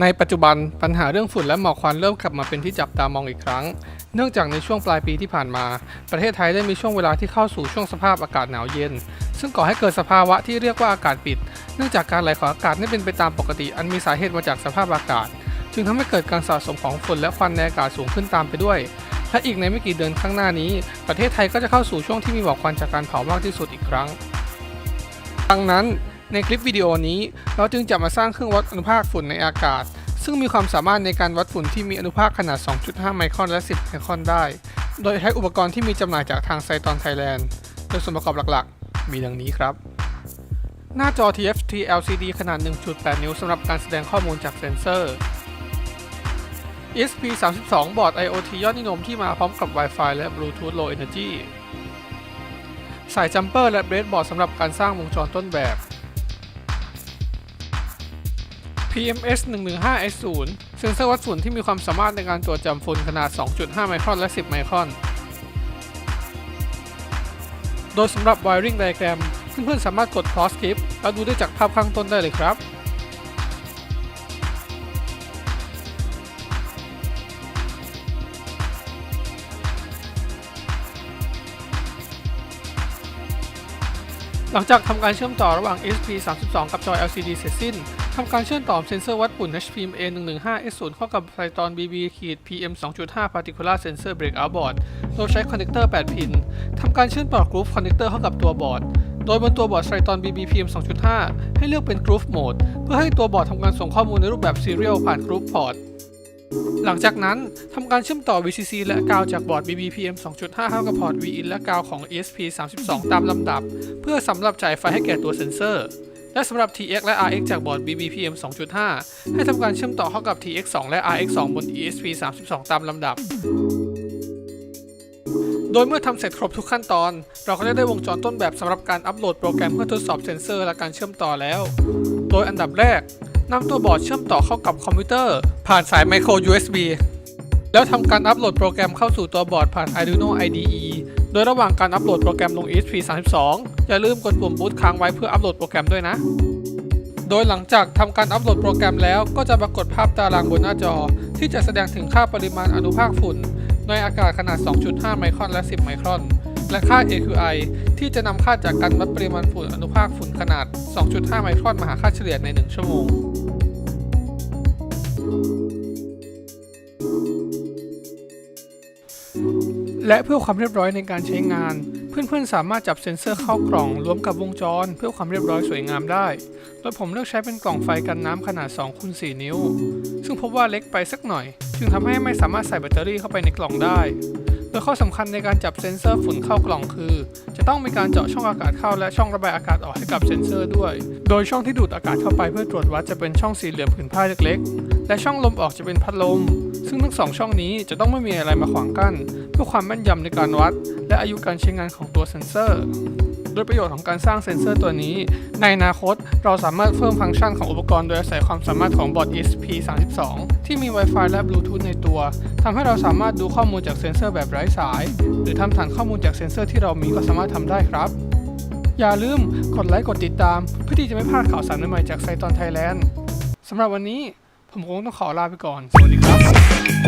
ในปัจจุบันปัญหาเรื่องฝุ่นและหมอกควันเริ่มกลับมาเป็นที่จับตามองอีกครั้ง เนื่องจากในช่วงปลายปีที่ผ่านมา ประเทศไทยได้มีช่วงเวลาที่เข้าสู่ช่วงสภาพอากาศหนาวเย็น ซึ่งก่อให้เกิดสภาวะที่เรียกว่าอากาศปิด เนื่องจากการไหลของอากาศไม่เป็นไปตามปกติ อันมีสาเหตุมาจากสภาพอากาศ จึงทำให้เกิดการสะสมของฝุ่นและควันในอากาศสูงขึ้นตามไปด้วยและอีกในไม่กี่เดือนข้างหน้านี้ ประเทศไทยก็จะเข้าสู่ช่วงที่มีหมอกควันจากการเผามากที่สุดอีกครั้ง ดังนั้น ในคลิปวิดีโอนี้ เราจึงจะมาสร้างเครื่องวัดอนุภาคฝุ่นในอากาศ ซึ่งมีความสามารถในการวัดฝุ่นที่มีอนุภาคขนาด 2.5 ไมครอนและ 10 ไมครอนได้ โดยใช้อุปกรณ์ที่มีจำหน่ายจากทางไซตอนไทยแลนด์ โดยส่วนประกอบหลักๆ มีดังนี้ครับ หน้าจอ TFT LCD ขนาด 1.8 นิ้วสำหรับการแสดงข้อมูลจากเซ็นเซอร์ ESP32 บอร์ด IoT ยอดนิยมที่มาพร้อมกับ Wi-Fi และ Bluetooth Low Energy สายจัมเปอร์และเบรดบอร์ดสำหรับการสร้างวงจรต้นแบบ PMS 115S0 เซ็นเซอร์วัดฝุ่นที่มีความสามารถในการตรวจจับฝุ่นขนาด 2.5 ไมครอนและ 10 ไมครอน โดยสำหรับ wiring diagram เพื่อนๆสามารถกด pause clip แล้วดูได้จากภาพข้างต้นได้เลยครับหลังจากทำการเชื่อมต่อระหว่าง SP32 กับจอ LCD เสร็จสิ้น ทำการเชื่อมต่อเซ็นเซอร์วัดฝุ่น HPMA 115S0 เข้ากับไซตอน BB ขีด PM 2.5 Particular Sensor Breakout Board โดยใช้คอนเนคเตอร์ 8 พิน ทำการเชื่อมต่อ Groove Connector เข้ากับตัวบอร์ด โดยบนตัวบอร์ดไซตอน BB PM 2.5 ให้เลือกเป็น Groove Mode เพื่อให้ตัวบอร์ดทำการส่งข้อมูลในรูปแบบ Serial ผ่าน Groove Port หลังจากนั้นทำการเชื่อมต่อ VCC และกาวจากบอร์ด BBPM 2.5 เข้ากับพอร์ต VIN และกาวของ ESP32 ตามลำดับ เพื่อสำหรับจ่ายไฟให้แก่ตัวเซ็นเซอร์ และสำหรับ TX และ RX จากบอร์ด BBPM 2.5 ให้ทำการเชื่อมต่อเข้ากับ TX2 และ RX2 บน ESP32 ตามลำดับ โดยเมื่อทำเสร็จครบทุกขั้นตอน เราก็จะได้วงจรต้นแบบสำหรับการอัปโหลดโปรแกรมเพื่อทดสอบเซ็นเซอร์และการเชื่อมต่อแล้ว โดยอันดับแรกนำตัวบอร์ดเชื่อมต่อเข้ากับคอมพิวเตอร์ ผ่านสาย micro USB แล้วทำการอัปโหลดโปรแกรมเข้าสู่ตัวบอร์ดผ่าน Arduino IDE โดยระหว่างการอัปโหลดโปรแกรมลง ESP32 อย่าลืมกดปุ่มบูตค้างไว้เพื่ออัปโหลดโปรแกรมด้วยนะ โดยหลังจากทำการอัปโหลดโปรแกรมแล้วก็จะปรากฏภาพตารางบนหน้าจอ ที่จะแสดงถึงค่าปริมาณอนุภาคฝุ่น ในอากาศขนาด 2.5 ไมครอนและ 10 ไมครอน และค่า AQI ที่จะนำค่าจากการวัดปริมาณฝุ่นอนุภาคฝุ่นขนาด 2.5 ไมครอนมาหาค่าเฉลี่ยใน 1 ชั่วโมง และเพื่อความเรียบร้อยในการใช้งาน เพื่อนๆ สามารถจับเซ็นเซอร์เข้ากล่องรวมกับวงจร เพื่อความเรียบร้อยสวยงามได้ โดยผมเลือกใช้เป็นกล่องไฟกันน้ำขนาด2คูณ4นิ้ว ซึ่งพบว่าเล็กไปสักหน่อย จึงทำให้ไม่สามารถใส่แบตเตอรี่เข้าไปในกล่องได้ โดยข้อสำคัญในการจับเซ็นเซอร์ฝุ่นเข้ากล่องคือ จะต้องมีการเจาะช่องอากาศเข้าและช่องระบายอากาศออกให้กับเซ็นเซอร์ด้วย โดยช่องที่ดูดอากาศเข้าไปเพื่อตรวจวัดจะเป็นช่องสี่เหลี่ยมผืนผ้าเล็กๆ และช่องลมออกจะเป็นพัดลม ซึ่งทั้งสองช่องนี้จะต้องไม่มีอะไรมาขวางกั้น พื่อความแม่นยำในการวัด และอายุการใช้งานของตัวเซ็นเซอร์ โดยประโยชน์ของการสร้างเซ็นเซอร์ตัวนี้ ในอนาคตเราสามารถเพิ่มฟังก์ชันของอุปกรณ์โดยอาศัยความสามารถของบอร์ด ESP32 ที่มี Wi-Fi และ Bluetooth ในตัวทำให้เราสามารถดูข้อมูลจากเซ็นเซอร์แบบไร้สาย หรือทำฐานข้อมูลจากเซ็นเซอร์ที่เรามีก็สามารถทำได้ครับ อย่าลืมกดไลค์กดติดตาม เพื่อที่จะไม่พลาดข่าวสารใหม่ๆจากไซตอนไทยแลนด์สำหรับวันนี้ผมคงต้องขอลาไปก่อน สวัสดีครับ